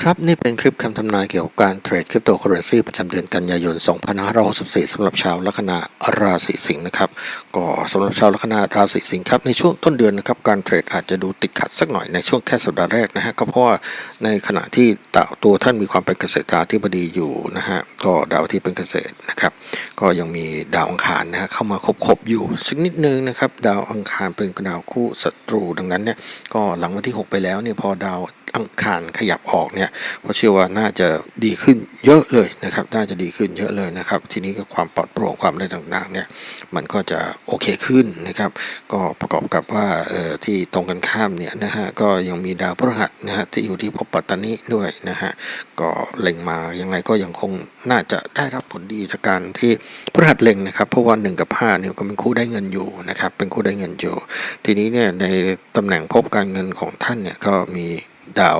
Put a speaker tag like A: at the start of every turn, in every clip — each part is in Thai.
A: ครับ นี่เป็นคลิปคำทำนายเกี่ยวกับการเทรดคริปโตเคอเรนซีประจำเดือนกันยายน 2564สำหรับชาวลัคนาราศีสิงห์นะครับ ก็สำหรับชาวลัคนาราศีสิงห์ครับ ในช่วงต้นเดือนนะครับ การเทรดอาจจะดูติดขัดสักหน่อยในช่วงแค่สัปดาห์แรกนะฮะ ก็เพราะว่าในขณะที่ดาวตัวท่านมีความเป็นเกษตราธิบดีอยู่นะฮะ ก็ดาวที่เป็นเกษตรนะครับ ก็ยังมีดาวอังคารนะฮะเข้ามาคบๆอยู่สักนิดนึงนะครับ ดาวอังคารเป็นดาวคู่ศัตรูดังนั้นเนี่ย ก็หลังวันที่ 6 ไปแล้วเนี่ยพอดาว อังคารขยับออกเนี่ยเพราะเชื่อว่าน่าจะดีขึ้นเยอะเลยนะครับ น่าจะดีขึ้นเยอะเลยนะครับ ทีนี้ก็ความปลอดโปร่งความอะไรต่างๆเนี่ยมันก็จะโอเคขึ้นนะครับ ก็ประกอบกับว่าเอ่อที่ตรงกันข้ามเนี่ยนะฮะก็ยังมีดาวพฤหัสนะฮะที่อยู่ที่ภพปัตตานีด้วยนะฮะก็เล็งมายังไงก็ยังคงน่าจะได้รับผลดีจากการที่พฤหัสเล็งนะครับ เพราะว่า1กับ5เนี่ยก็เป็นคู่ได้เงินอยู่นะครับ เป็นคู่ได้เงินอยู่ ทีนี้เนี่ยในตำแหน่งภพการเงินของท่านเนี่ยก็มี ดาว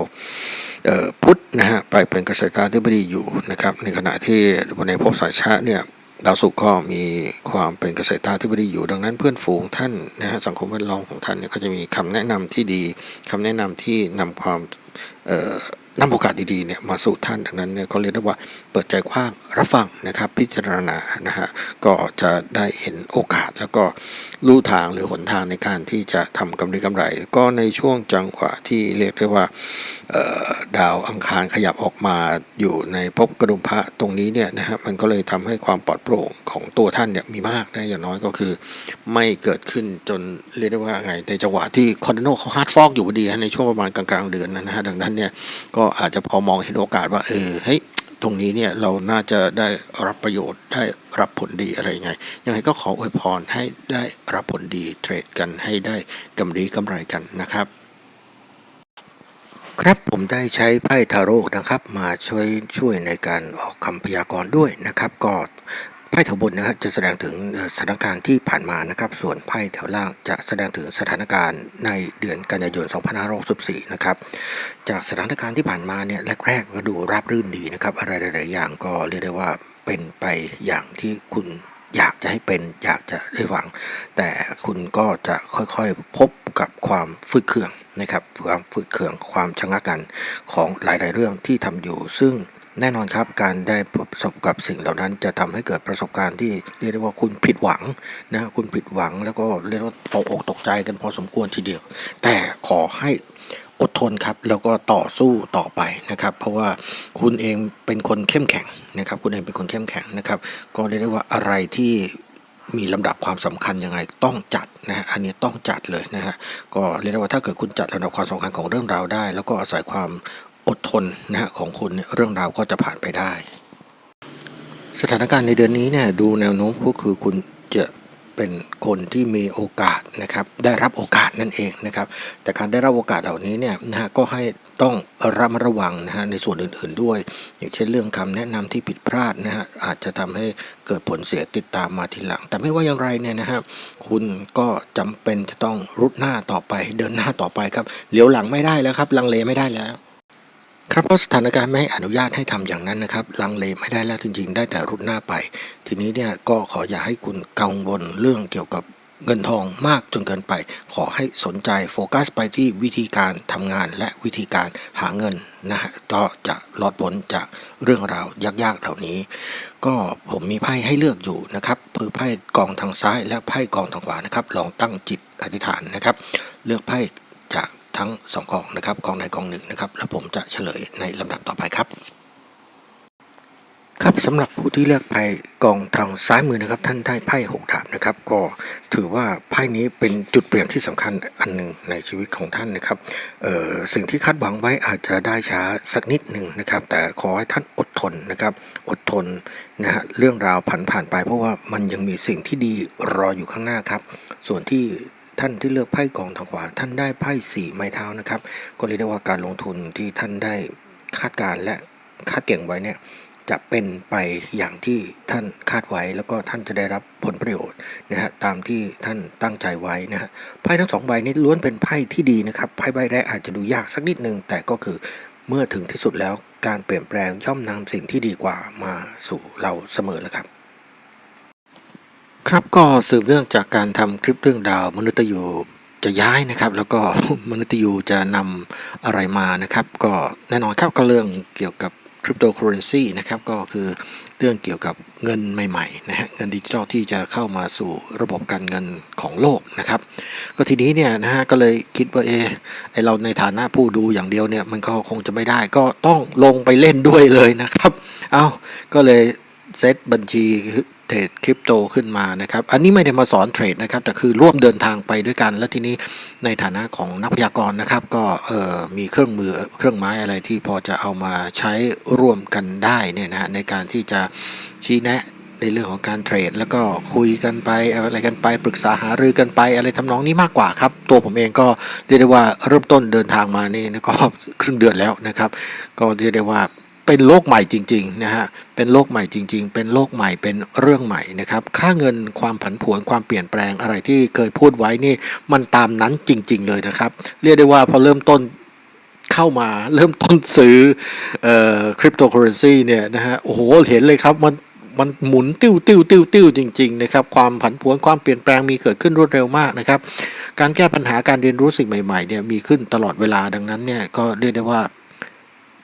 A: พุธนะฮะไปเป็นเกษตราธิบดีอยู่นะครับในขณะที่ในภพสายชาติเนี่ยดาวศุกร์ก็มีความเป็นเกษตราธิบดีอยู่ ดังนั้นเพื่อนฝูงท่านนะฮะสังคมแวดล้อมของท่านเนี่ยก็จะมีคำแนะนำที่ดีคำแนะนำที่นำความเอ่อนำโอกาสดีๆเนี่ยมาสู่ท่านดังนั้นเนี่ยก็เรียกได้ว่าเปิดใจกว้างรับฟังนะครับ พิจารณานะฮะก็จะได้เห็นโอกาสแล้วก็ ลู่ทางหรือหนทางในการที่จะทำกำไรกำไร ก็ในช่วงจังหวะที่เรียกได้ว่าดาวอังคารขยับออกมาอยู่ในภพกระดุมพระตรงนี้เนี่ยนะฮะมันก็เลยทำให้ความปลอดโปร่งของตัวท่านเนี่ยมีมากได้อย่างน้อยก็คือ ไม่เกิดขึ้นจนเรียกได้ว่าไงในจังหวะที่คอนโดโนเขาฮาร์ดฟอกอยู่พอดีในช่วงประมาณกลางๆเดือนนะฮะดังนั้นเนี่ยก็อาจจะพอมองเห็นโอกาสว่าเออเฮ้ย ตรงนี้เนี่ยเราน่าจะได้รับประโยชน์ได้รับผลดีอะไรยังไง ยังไงก็ขออวยพรให้ได้รับผลดีเทรดกันให้ได้กำไรกำไรกันนะครับ ครับผมได้ใช้ไพ่ทาโร่นะครับ มาช่วยช่วยในการออกคำพยากรณ์ด้วยนะครับ ก็ ไพ่แถวบนนะครับจะแสดงถึงสถานการณ์ที่ผ่านมานะครับ ส่วนไพ่แถวล่างจะแสดงถึงสถานการณ์ในเดือนกันยายน 2564 นะครับ จากสถานการณ์ที่ผ่านมาเนี่ยแรกๆก็ดูราบรื่นดีนะครับ อะไรหลายๆอย่างก็เรียกได้ว่าเป็นไปอย่างที่คุณอยากจะให้เป็นอยากจะได้หวัง แต่คุณก็จะค่อยๆพบกับความฝืดเคืองนะครับความฝืดเคืองความชะงักกันของหลาย ๆ เรื่องที่ทำอยู่ ซึ่ง แน่นอนครับการได้ประสบกับสิ่งเหล่านั้น จะทำให้เกิดประสบการณ์ที่เรียกได้ว่าคุณผิดหวังนะคุณผิดหวังแล้วก็เรียกว่าตกอกตกใจกันพอสมควรทีเดียว แต่ขอให้อดทนครับแล้วก็ต่อสู้ต่อไปนะครับ เพราะว่าคุณเองเป็นคนเข้มแข็งนะครับ คุณเองเป็นคนเข้มแข็งนะครับ ก็เรียกได้ว่าอะไรที่มีลำดับความสำคัญยังไงต้องจัดนะฮะอันนี้ต้องจัดเลยนะฮะก็เรียกได้ว่าถ้าเกิดคุณจัดลำดับความสำคัญของเรื่องราวได้ แล้วก็อาศัยความ อดทนนะฮะของคุณเนี่ยเรื่องราวก็จะผ่านไปได้ สถานการณ์ในเดือนนี้เนี่ยดูแนวโน้มก็คือคุณจะเป็นคนที่มีโอกาสนะครับ ได้รับโอกาสนั่นเองนะครับ แต่การได้รับโอกาสเหล่านี้เนี่ยนะฮะก็ให้ต้องระมัดระวังนะฮะในส่วนอื่นๆด้วย อย่างเช่นเรื่องคำแนะนำที่ผิดพลาดนะฮะอาจจะทำให้เกิดผลเสียติดตามมาทีหลัง แต่ไม่ว่าอย่างไรเนี่ยนะฮะคุณก็จำเป็นจะต้องรุดหน้าต่อไปเดินหน้าต่อไปครับเหลียวหลังไม่ได้แล้วครับ ลังเลไม่ได้แล้ว ครับเพราะสถานการณ์ไม่อนุญาตให้ทำอย่างนั้นนะครับ ลังเลไม่ได้แล้วจริงๆ ได้แต่รุดหน้าไป ทีนี้เนี่ยก็ขออย่าให้คุณกังวลเรื่องเกี่ยวกับเงินทองมากจนเกินไป ขอให้สนใจโฟกัสไปที่วิธีการทำงานและวิธีการหาเงินนะฮะก็จะรอดพ้นจากเรื่องราวยากๆเหล่านี้ ก็ผมมีไพ่ให้เลือกอยู่นะครับคือไพ่กองทางซ้ายและไพ่กองทางขวานะครับ ลองตั้งจิตอธิษฐานนะครับ เลือกไพ่ ทั้งสองกองนะครับกองใดกองหนึ่งนะครับ แล้วผมจะเฉลยในลำดับต่อไปครับ ครับสำหรับผู้ที่เลือกไพ่กองทางซ้ายมือนะครับ ท่านได้ไพ่หกดาบนะครับ ก็ถือว่าไพ่นี้เป็นจุดเปลี่ยนที่สำคัญอันหนึ่งในชีวิตของท่านนะครับเออสิ่งที่คาดหวังไว้อาจจะได้ช้าสักนิดหนึ่งนะครับ แต่ขอให้ท่านอดทนนะครับ อดทนนะฮะเรื่องราวผ่านผ่านไป เพราะว่ามันยังมีสิ่งที่ดีรออยู่ข้างหน้าครับ ส่วนที่ ท่านที่เลือกไพ่กองทางขวา ท่านได้ไพ่สี่ไม้เท้านะครับ ก็เรียกได้ว่าการลงทุนที่ท่านได้คาดการและคาดเก่งไว้เนี่ยจะเป็นไปอย่างที่ท่านคาดไว้แล้วก็ท่านจะได้รับผลประโยชน์นะฮะตามที่ท่านตั้งใจไว้นะฮะไพ่ทั้งสองใบนี้ล้วนเป็นไพ่ที่ดีนะครับไพ่ใบแรกอาจจะดูยากสักนิดนึง แต่ก็คือเมื่อถึงที่สุดแล้วการเปลี่ยนแปลงย่อมนำสิ่งที่ดีกว่ามาสู่เราเสมอแล้วครับ ครับก็สืบเนื่องจากการทำคลิปเรื่องดาวมนุษย์ยูจะย้ายนะครับ แล้วก็มนุษย์ยูจะนำอะไรมานะครับ ก็แน่นอนครับก็เรื่องเกี่ยวกับคริปโตเคอเรนซีนะครับก็คือเรื่องเกี่ยวกับเงินใหม่ๆนะฮะเงินดิจิทัลที่จะเข้ามาสู่ระบบการเงินของโลกนะครับ ก็ทีนี้เนี่ยนะฮะก็เลยคิดว่าเออไอเราในฐานะผู้ดูอย่างเดียวเนี่ยมันก็คงจะไม่ได้ ก็ต้องลงไปเล่นด้วยเลยนะครับ เอาก็เลยเซตบัญชี เทรดคริปโตขึ้นมานะครับ อันนี้ไม่ได้มาสอนเทรดนะครับ แต่คือร่วมเดินทางไปด้วยกัน แล้วทีนี้ในฐานะของนักพยากรณ์นะครับ ก็เออมีเครื่องมือเครื่องไม้อะไรที่พอจะเอามาใช้ร่วมกันได้เนี่ยนะในการที่จะชี้แนะในเรื่องของการเทรด แล้วก็คุยกันไปอะไรกันไปปรึกษาหารือกันไปอะไรทำนองนี้มากกว่าครับ ตัวผมเองก็เรียกได้ว่าเริ่มต้นเดินทางมานี่นะก็ครึ่งเดือนแล้วนะครับ ก็เรียกได้ว่า เป็นโลกใหม่จริงๆนะฮะ เป็นโลกใหม่จริง ๆ เป็นโลกใหม่ เป็นเรื่องใหม่นะครับ ค่าเงินความผันผวนความเปลี่ยนแปลงอะไรที่เคยพูดไว้นี่มันตามนั้นจริง ๆ เลยนะครับ เรียกได้ว่าพอเริ่มต้นเข้ามาเริ่มต้นซื้อคริปโตเคอเรนซีเนี่ยนะฮะ โอ้โห เห็นเลยครับมันมันหมุนติ้วติ้วติ้วติ้วจริงๆนะครับความผันผวนความเปลี่ยนแปลงมีเกิดขึ้นรวดเร็วมากนะครับ การแก้ปัญหาการเรียนรู้สิ่งใหม่ๆเนี่ยมีขึ้นตลอดเวลาดังนั้นเนี่ยก็เรียกได้ว่า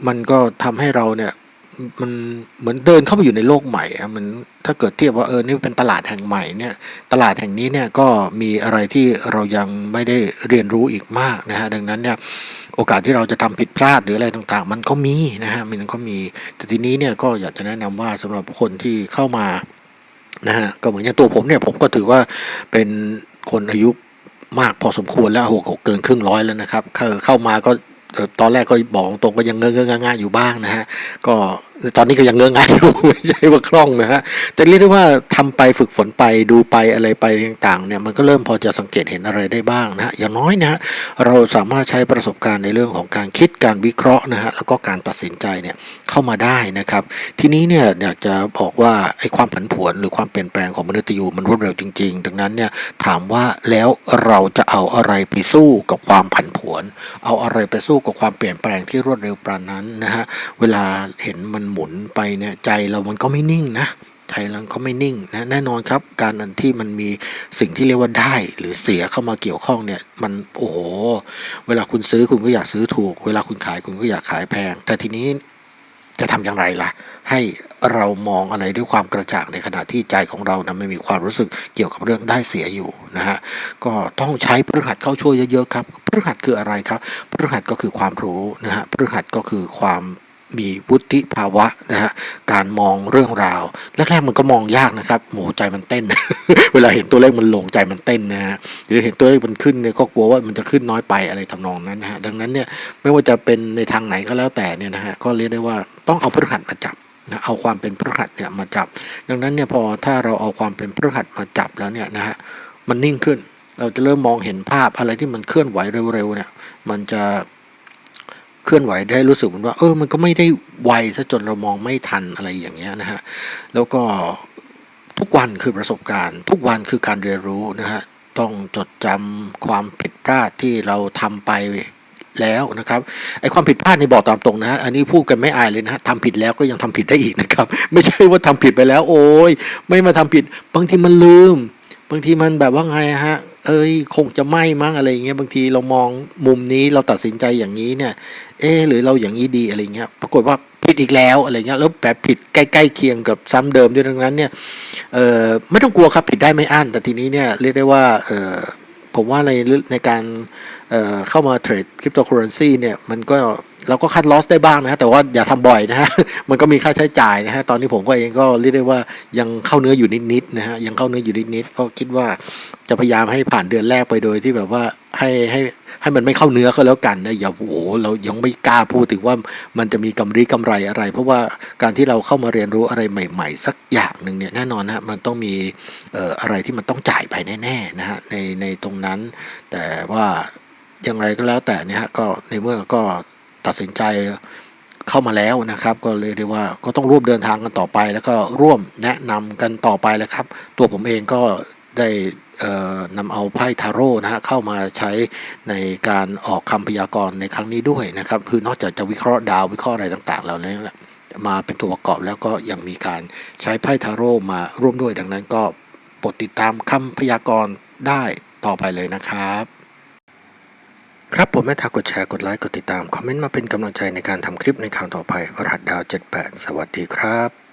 A: มันก็ทำให้เราเนี่ยมันเหมือนเดินเข้าไปอยู่ในโลกใหม่อะมันถ้าเกิดเทียบว่าเออนี่เป็นตลาดแห่งใหม่เนี่ยตลาดแห่งนี้เนี่ยก็มีอะไรที่เรายังไม่ได้เรียนรู้อีกมากนะฮะดังนั้นเนี่ยโอกาสที่เราจะทำผิดพลาดหรืออะไรต่างๆ มันก็มีนะฮะมันก็มีแต่ทีนี้เนี่ยก็อยากจะแนะนำว่าสำหรับคนที่เข้ามานะฮะก็เหมือนอย่างตัวผมเนี่ยผมก็ถือว่าเป็นคนอายุมากพอสมควรแล้วหกหกเกินครึ่งร้อยแล้วนะครับเข้าเข้ามาก็ ตอนแรกก็บอกตรงก็ยังเงื้อเงื้อง่าอยู่บ้างนะฮะก็ ตอนนี้ก็ยังเงอง่าอยู่ไม่ใช่ว่าคล่องนะฮะแต่เรียกได้ว่าทำไปฝึกฝนไปดูไปอะไรไปต่างๆเนี่ยมันก็เริ่มพอจะสังเกตเห็นอะไรได้บ้างนะฮะอย่างน้อยนะฮะเราสามารถใช้ประสบการณ์ในเรื่องของการคิดการวิเคราะห์นะฮะแล้วก็การตัดสินใจเนี่ยเข้ามาได้นะครับ ทีนี้เนี่ยอยากจะบอกว่าไอ้ความผันผวนหรือความเปลี่ยนแปลงของมนุษย์ยูมันรวดเร็วจริง ๆ ดังนั้นเนี่ยถามว่าแล้วเราจะเอาอะไรไปสู้กับความผันผวน เอาอะไรไปสู้กับความเปลี่ยนแปลงที่รวดเร็วปานนั้นนะฮะเวลาเห็นมันหมุนไปเนี่ยใจเรามันก็ไม่นิ่งนะใจเราก็ไม่นิ่งนะแน่นอนครับ การอันที่มันมีสิ่งที่เรียกว่าได้ หรือเสียเข้ามาเกี่ยวข้องเนี่ยมันโอ้โหเวลาคุณซื้อคุณก็อยากซื้อถูก เวลาคุณขายคุณก็อยากขายแพง แต่ทีนี้จะทำอย่างไรล่ะ ให้เรามองอะไรด้วยความกระจ่างในขณะที่ใจของเรานะไม่มีความรู้สึกเกี่ยวกับเรื่องได้เสียอยู่นะฮะก็ต้องใช้พฤหัสเข้าช่วยเยอะๆครับพฤหัสคืออะไรครับพฤหัสก็คือความรู้นะฮะพฤหัสก็คือความ มีวุฒิภาวะนะฮะการมองเรื่องราวแรกๆมันก็มองยากนะครับหมูใจมันเต้น เวลาเห็นตัวเลขมันลงใจมันเต้นนะฮะหรือเห็นตัวเลขมันขึ้นเนี่ยก็กลัวว่ามันจะขึ้นน้อยไปอะไรทำนองนั้นนะฮะดังนั้นเนี่ยไม่ว่าจะเป็นในทางไหนก็แล้วแต่เนี่ยนะฮะก็เรียกได้ว่าต้องเอาพฤหัสมาจับนะเอาความเป็นพฤหัสเนี่ยมาจับ ดังนั้นเนี่ยพอถ้าเราเอาความเป็นพฤหัสมาจับแล้วเนี่ยนะฮะมันนิ่งขึ้น เราจะเริ่มมองเห็นภาพอะไรที่มันเคลื่อนไหวเร็วๆเนี่ยมันจะ เคลื่อนไหวได้รู้สึกเหมือนว่า เออมันก็ไม่ได้ไวซะจนเรามองไม่ทันอะไรอย่างเงี้ยนะฮะแล้วก็ทุกวันคือประสบการณ์ ทุกวันคือการเรียนรู้นะฮะต้องจดจำความผิดพลาดที่เราทำไปแล้วนะครับไอ้ความผิดพลาดในบอกตามตรงนะฮะอันนี้พูดกันไม่อายเลยนะฮะทำผิดแล้วก็ยังทำผิดได้อีกนะครับ ไม่ใช่ว่าทำผิดไปแล้ว โอ้ยไม่มาทำผิด บางทีมันลืม บางทีมันแบบว่าไงฮะ เอ้ยคงจะไม่มั้งอะไรเงี้ยบางทีเรามองมุมนี้เราตัดสินใจอย่างนี้เนี่ย เออหรือเราอย่างนี้ดีอะไรเงี้ยปรากฏว่าผิดอีกแล้วอะไรเงี้ยแล้วแบบผิดใกล้ๆเคียงกับซ้ำเดิมด้วยดังนั้นเนี่ยเออไม่ต้องกลัวครับผิดได้ไม่อั้นแต่ทีนี้เนี่ยเรียกได้ว่าเออผมว่าในในการเเข้ามาเทรดคริปโตเคอเรนซีเนี่ยมันก็ เราก็คัดลอสได้บ้างนะฮะแต่ว่าอย่าทำบ่อยนะฮะมันก็มีค่าใช้จ่ายนะฮะตอนนี้ผมก็เองก็เรียกได้ว่ายังเข้าเนื้ออยู่นิดๆนะฮะยังเข้าเนื้ออยู่นิดๆก็คิดว่าจะพยายามให้ผ่านเดือนแรกไปโดยที่แบบว่าให้ให้ให้มันไม่เข้าเนื้อก็แล้วกันนะอย่าโอ้โหเรายังไม่กล้าพูดถึงว่ามันจะมีกำไรกำไรอะไร เพราะว่าการที่เราเข้ามาเรียนรู้อะไรใหม่ ๆ สักอย่างหนึ่งเนี่ยแน่นอนนะฮะมันต้องมีเอ่ออะไรที่มันต้องจ่ายไปแน่ๆนะฮะในในตรงนั้น แต่ว่าอย่างไรก็แล้วแต่เนี่ยฮะก็ในเมื่อก็ ตัดสินใจเข้ามาแล้วนะครับ ก็เลยได้ว่าก็ต้องร่วมเดินทางกันต่อไป แล้วก็ร่วมแนะนำกันต่อไปแล้วครับ ตัวผมเองก็ได้นำเอาไพ่ทาโร่นะฮะเข้ามาใช้ในการออกคำพยากรณ์ในครั้งนี้ด้วยนะครับ คือนอกจากจะวิเคราะห์ดาววิเคราะห์อะไรต่างๆ แล้วเนี่ยมาเป็นตัวประกอบแล้วก็ยังมีการใช้ไพ่ทาโร่มาร่วมด้วยดังนั้นก็โปรดติดตามคำพยากรณ์ได้ต่อไปเลยนะครับ ครับผมแม่ทากดแชร์กดไลค์กดติดตาม คอมเมนต์มาเป็นกำลังใจในการทำคลิปในคราวต่อไป พระหัสดาว 78 สวัสดีครับ